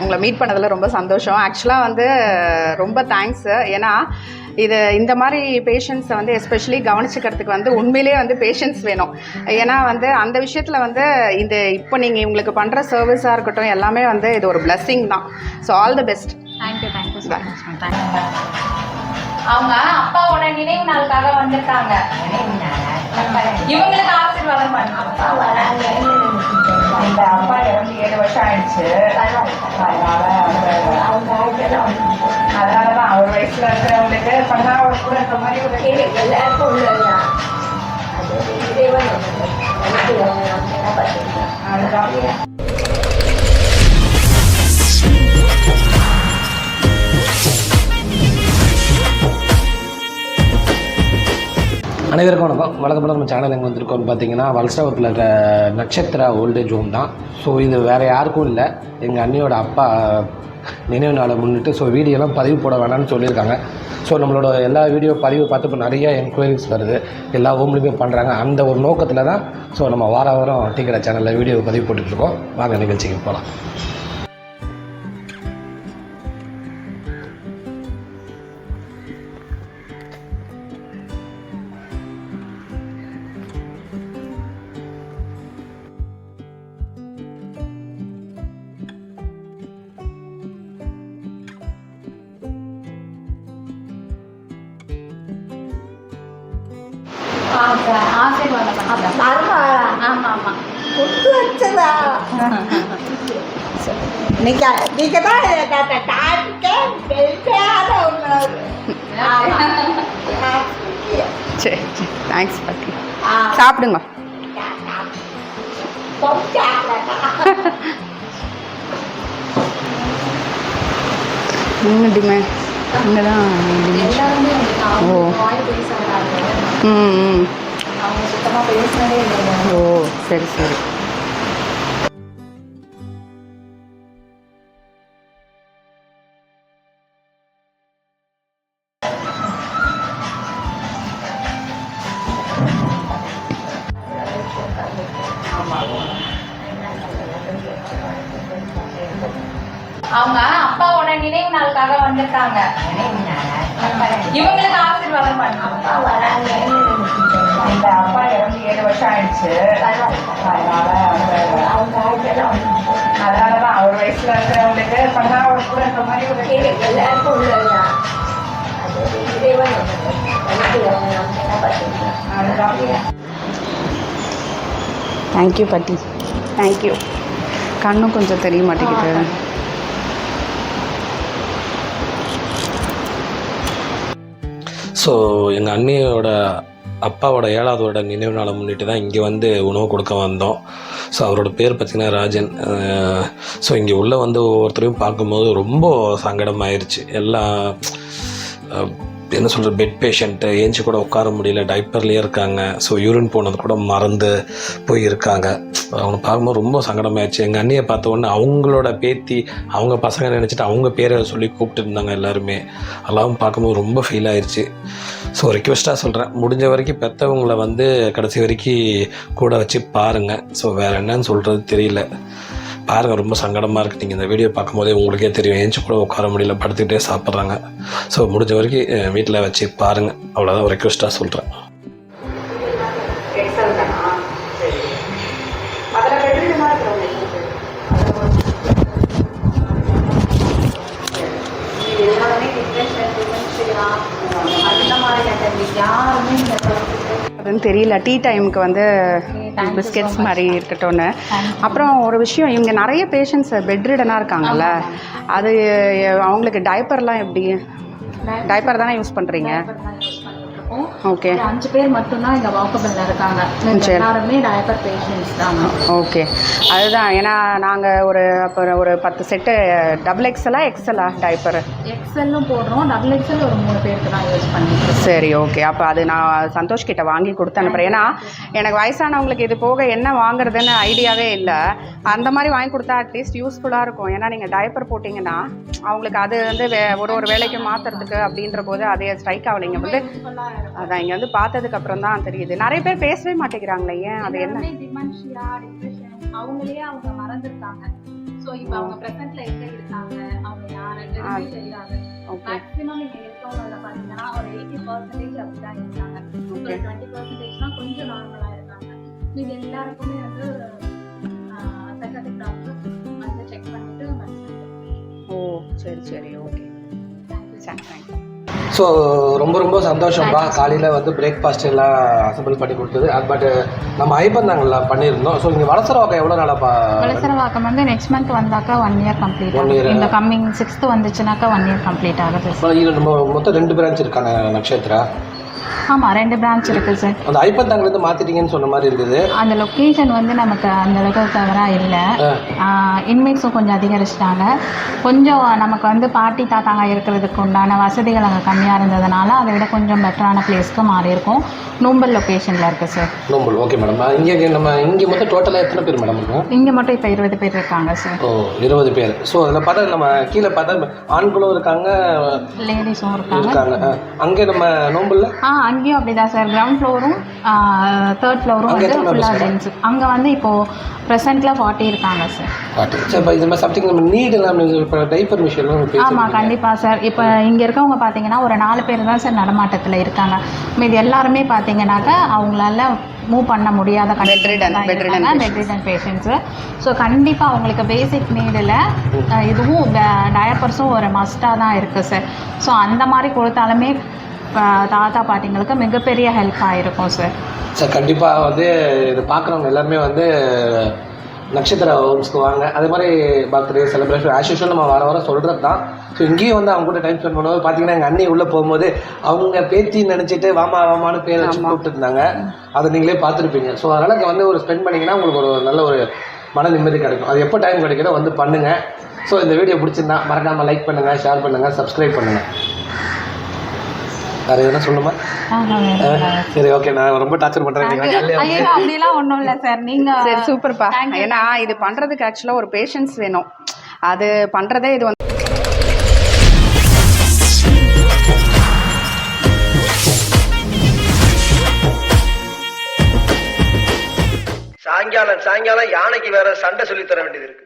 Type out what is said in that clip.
உங்களை மீட் பண்ணதில் ரொம்ப சந்தோஷம். ஆக்சுவலாக வந்து ரொம்ப தேங்க்ஸ் ஏன்னா இது இந்த மாதிரி பேஷண்ட்ஸை வந்து எஸ்பெஷலி கவனிச்சுக்கிறதுக்கு வந்து உண்மையிலேயே வந்து பேஷன்ஸ் வேணும். ஏன்னா வந்து அந்த விஷயத்தில் வந்து இந்த இப்போ நீங்கள் இவங்களுக்கு பண்ணுற சர்வீஸாக இருக்கட்டும் எல்லாமே வந்து இது ஒரு blessing தான். So all the best thank you thank you thank you அவங்க அப்பாவோட நினைவு நாளுக்காக வந்திருக்காங்க. இவங்களுக்கு ஆசீர்வாதம் பண்ணுவாங்க இந்த அப்பா இறந்து ஏழு வருஷம் ஆயிடுச்சு. அதனால அதனால தான் அவர் வயசில் இருக்கிறவங்களுக்கு பண்ணா அவர் கூட இந்த மாதிரி ஒரு எல்லாருக்கும் உள்ளதுதான் அதுதான் அனைவருக்கும் வணக்கம். வழக்கம் நம்ம சேனல் எங்கே வந்திருக்கோம்னு பார்த்தீங்கன்னா வல்சாவரத்தில் இருக்கிற நட்சத்திரா ஓல்டேஜ் ஹோம் தான். ஸோ இது வேறு யாருக்கும் இல்லை. எங்கள் அண்ணியோட அப்பா நினைவு நாளை முன்னிட்டு ஸோ வீடியோலாம் பதிவு போட வேணாம்னு சொல்லியிருக்காங்க. ஸோ நம்மளோட எல்லா வீடியோ பதிவு பார்த்து இப்போ நிறைய என்கொயரிஸ் வருது. எல்லா ஹோம்லேயுமே பண்ணுறாங்க அந்த ஒரு நோக்கத்தில் தான் ஸோ நம்ம வார வாரம் டீக்கடை சேனலில் வீடியோ பதிவு போட்டுட்ருக்கோம் வாங்க நிகழ்ச்சிக்கு போகலாம் குத்து வச்சதா நீங்க நீங்க தான் அந்த டாபிக்கே தெரியாத ஒன்று சரி சரி. தேங்க்ஸ் பாட்டி. சாப்பிடுங்க. இங்கடிமே இங்கே தான் ஓ. ம் ம். அவங்க சுத்தமா பேசினதே இல்லை ஓ சரி சரி. அவங்க அப்பாவோட நினைவு நாளுக்காக வந்திருக்காங்க. இவங்களுக்கு ஆசீர்வாதம் பண்ணுவாங்க இந்த அப்பா இறந்து ஏழு வருஷம் ஆயிடுச்சு அதனால அதனால தான் அவர் வயசில் இருக்கிறவங்களுக்கு பண்ணா அவர் கூட இந்த மாதிரி ஒரு எல்லாருக்கும் உள்ளதுதான் தேங்க்யூ பாட்டி தேங்க்யூ கண்ணும் கொஞ்சம் தெரிய மாட்டேங்குது ஸோ எங்கள் அண்ணியோட அப்பாவோட ஏழாவது வருட நினைவு நாளை முன்னிட்டு தான் இங்கே வந்து உணவு கொடுக்க வந்தோம். ஸோ அவரோட பேர் பார்த்திங்கன்னா ராஜன். ஸோ இங்கே உள்ளே வந்து ஒவ்வொருத்தரையும் பார்க்கும்போது ரொம்ப சங்கடமாயிருச்சு. எல்லாம் என்ன சொல்கிறது பெட் பேஷண்ட்டு ஏஞ்சி கூட உட்கார முடியல டைப்பர்லேயே இருக்காங்க. ஸோ யூரின் போனது கூட மறந்து போய் இருக்காங்க அவனை பார்க்கும்போது ரொம்ப சங்கடமாயிடுச்சு எங்கள் அண்ணியை பார்த்த உடனே அவங்களோட பேத்தி அவங்க பசங்க நினச்சிட்டு அவங்க பேரை சொல்லி கூப்பிட்டு இருந்தாங்க எல்லாருமே. அதெல்லாம் பார்க்கும்போது ரொம்ப ஃபீல் ஆயிடுச்சு ஸோ ரெக்வெஸ்ட்டாக சொல்கிறேன் முடிஞ்ச வரைக்கும் பெற்றவங்கள வந்து கடைசி வரைக்கும் கூட வச்சு பாருங்கள் ஸோ வேறு என்னன்னு சொல்கிறது தெரியல. பாருங்கள் ரொம்ப சங்கடமாக இருக்குது நீங்கள் இந்த வீடியோ பார்க்கும்போதே உங்களுக்கே தெரியும். ஏஞ்சி கூட உட்கார முடியல படுத்துக்கிட்டே சாப்பிட்றாங்க. ஸோ முடிஞ்ச வரைக்கும் வீட்டில் வச்சு பாருங்கள் அவ்வளோதான் ரெக்வெஸ்ட்டாக சொல்கிறேன் எக்ஸல் தானா சரி அதில் பெட்ரூமாக இருக்கிறவங்க எல்லாருமே டிப்ரெஷன் டிமென்ஷியா அந்த மாதிரி கேட்டகரி யாருமே இந்த தெரியல. டீ டைமுக்கு வந்து பிஸ்கெட்ஸ். மாதிரி இருக்கட்டும்னு. அப்புறம் ஒரு விஷயம் இவங்க நிறைய பேஷண்ட்ஸ் பெட்ரிடனாக இருக்காங்கல்ல. அது அவங்களுக்கு டைப்பர்லாம் எப்படி? டைப்பர் தானே யூஸ் பண்ணுறீங்க இருக்கோம். ஓகே அஞ்சு பேர் மட்டும்தான் இங்க வாக்கபிள்ல இருக்காங்க. எல்லாருமே டயப்பர் பேஷண்ட்ஸ் தான் ஓகே அதுதான். ஏன்னா நாங்கள் ஒரு அப்புறம் ஒரு பத்து செட்டு டபுள் எக்ஸலா எக்ஸலா டைப்பர் எக்ஸலும் போடுறோம். டபுள் எக்ஸல் ஒரு மூணு பேருக்கு தான் யூஸ் பண்ணிட்டு இருக்கோம். சரி ஓகே அப்போ அது நான் சந்தோஷ் கிட்ட வாங்கி கொடுத்து அனுப்புகிறேன் ஏன்னா எனக்கு வயசானவங்களுக்கு இது போக என்ன வாங்குறதுன்னு ஐடியாவே இல்லை. அந்த மாதிரி வாங்கி கொடுத்தா அட்லீஸ்ட் யூஸ்ஃபுல்லாக இருக்கும். ஏன்னா நீங்கள் டயப்பர் போட்டிங்கன்னா அவங்களுக்கு அது வந்து வே ஒரு ஒரு வேலைக்கு மாற்றுறதுக்கு அப்படின்ற போது அதே ஸ்ட்ரைக் ஆகலைங்க வந்து அதான் இங்கே வந்து பார்த்ததுக்கு அப்புறம் தான் தெரியுது. நிறைய பேர் பேசவே மாட்டேங்கிறாங்களே ஏன் அது என்ன? அவங்களே அவங்க மறந்துருக்காங்க ஸோ இப்போ அவங்க ப்ரெசென்ட்ல எங்க இருக்காங்க. அவங்க யாரு தெரியாது. ஓகே மேக்ஸிமம் இங்க இருக்கவங்கள பாத்தீங்கன்னா ஒரு எயிட்டி பர்சன்டேஜ் அப்படிதான் இருக்காங்க. ஒரு டுவெண்ட்டி பர்சன்டேஜ்னா கொஞ்சம் நார்மலா இருக்காங்க. இது எல்லாருக்குமே வந்து சைக்காட்டிக் டாக்டர் வந்து செக் பண்ணிட்டு ஓ சரி சரி ஓகே சரி ஸோ ரொம்ப ரொம்ப சந்தோஷம்ப்பா காலையில் வந்து பிரேக்ஃபாஸ்ட் எல்லாம் அசம்பிள் பண்ணி கொடுத்தது. பட் நம்ம ஐப்பந்தாங்கல்ல பண்ணியிருந்தோம். ஸோ இங்கே வளசரவாக்கம் எவ்வளோ நாளாப்பா வளசரவாக்கம் வந்து நெக்ஸ்ட் மந்த் வந்தாக்கா ஒன் இயர் கம்ப்ளீட் year. ஆகும் இந்த கம்மிங் சிக்ஸ்த் வந்துச்சுனாக்கா ஒன் இயர் கம்ப்ளீட் ஆகுது. இது நம்ம மொத்தம் ரெண்டு பிரான்ச் இருக்காங்க நட்சத்திரா? ஆமா ரெண்டு பிரான்ச் இருக்கு சார் அந்த ஐப்பந்தாங்கிலேருந்து மாற்றிட்டீங்கன்னு சொன்ன மாதிரி இருந்தது. அந்த லொக்கேஷன் வந்து நமக்கு அந்த அளவுக்கு தவறா இல்லை. இன்மேட்ஸும் கொஞ்சம் அதிகரிச்சிட்டாங்க. கொஞ்சம் நமக்கு வந்து பாட்டி தாத்தாங்க இருக்கிறதுக்கு உண்டான வசதிகள் அங்கே கம்மியாக இருந்ததுனால அதை விட கொஞ்சம் பெட்டரான பிளேஸ்க்கு மாறி இருக்கும். நூம்பல் லொக்கேஷனில் இருக்குது சார் நோம்பல் ஓகே மேடம் இங்கே நம்ம இங்கே மொத்தம் டோட்டலாக எத்தனை பேர் மேடம் இங்கே? மட்டும் இப்போ இருபது பேர் இருக்காங்க சார் ஓ இருபது பேர். ஸோ அதில் பார்த்தா நம்ம கீழே பார்த்தா ஆண்களும் இருக்காங்க லேடிஸும் இருக்காங்க. இருக்காங்க. அங்கே நம்ம நோம்பலில்? ஆ அங்கேயும் அப்படிதான் சார். கிரவுண்ட் ஃப்ளோரும் தேர்ட் ஃப்ளோரும் வந்து ஃபுல்லாக? ஜென்ஸ் அங்கே வந்து இப்போது ப்ரெசென்ட்டில் ஃபார்ட்டி இருக்காங்க சார். ஆமாம் கண்டிப்பாக சார். இப்போ இங்கே இருக்கவங்க பார்த்தீங்கன்னா ஒரு நாலு பேர் தான் சார் நடமாட்டத்தில் இருக்காங்க. மீது எல்லாருமே பார்த்தீங்கன்னாக்கா அவங்களால மூவ் பண்ண முடியாத. பெட்ரிடன் பேஷண்ட்ஸு ஸோ கண்டிப்பாக அவங்களுக்கு பேசிக் நீடில் இதுவும் டயப்பர்ஸும் ஒரு மஸ்ட்டாக தான் இருக்குது சார். ஸோ அந்த மாதிரி கொடுத்தாலுமே தாத்தா பாட்டிங்களுக்கு மிகப்பெரிய ஹெல்ப் ஆகிருக்கும் சார் சார் கண்டிப்பாக வந்து இது பார்க்குறவங்க எல்லாருமே வந்து நட்சத்திர ஹோம்ஸ்க்கு வாங்க. அதே மாதிரி பர்த்டே செலிப்ரேஷன் ஆஸ் யூஷுவல் நம்ம வர வர சொல்கிறது தான் ஸோ இங்கேயும் வந்து அவங்க கூட டைம் ஸ்பெண்ட் பண்ணும்போது பார்த்தீங்கன்னா எங்கள் அண்ணி உள்ளே போகும்போது அவங்க பேத்தி நினச்சிட்டு வாமா வாமான்னு பேர் வச்சு கூப்பிட்டு இருந்தாங்க அதை நீங்களே பார்த்துருப்பீங்க. ஸோ அதனால் இங்கே வந்து ஒரு ஸ்பெண்ட் பண்ணிங்கன்னா உங்களுக்கு ஒரு நல்ல ஒரு மன நிம்மதி கிடைக்கும். அது எப்போ டைம் கிடைக்குதோ வந்து பண்ணுங்கள் ஸோ இந்த வீடியோ பிடிச்சிருந்தா மறக்காமல் லைக் பண்ணுங்கள் ஷேர் பண்ணுங்கள் சப்ஸ்கிரைப் பண்ணுங்கள் வேறு எதுனா சொல்லுமா? சரி ஓகே நான் ரொம்ப டார்ச்சர் பண்ணுறேன் ஐயோ அப்படிலாம் ஒன்றும் இல்லை சார் நீங்கள் சரி சூப்பர்ப்பா. ஏன்னா இது பண்ணுறதுக்கு ஆக்சுவலாக ஒரு பேஷன்ஸ் வேணும். அது பண்ணுறதே இது வந்து சாயங்காலம் சாயங்காலம் யானைக்கு வேற சண்டை சொல்லி தர வேண்டியது இருக்கு.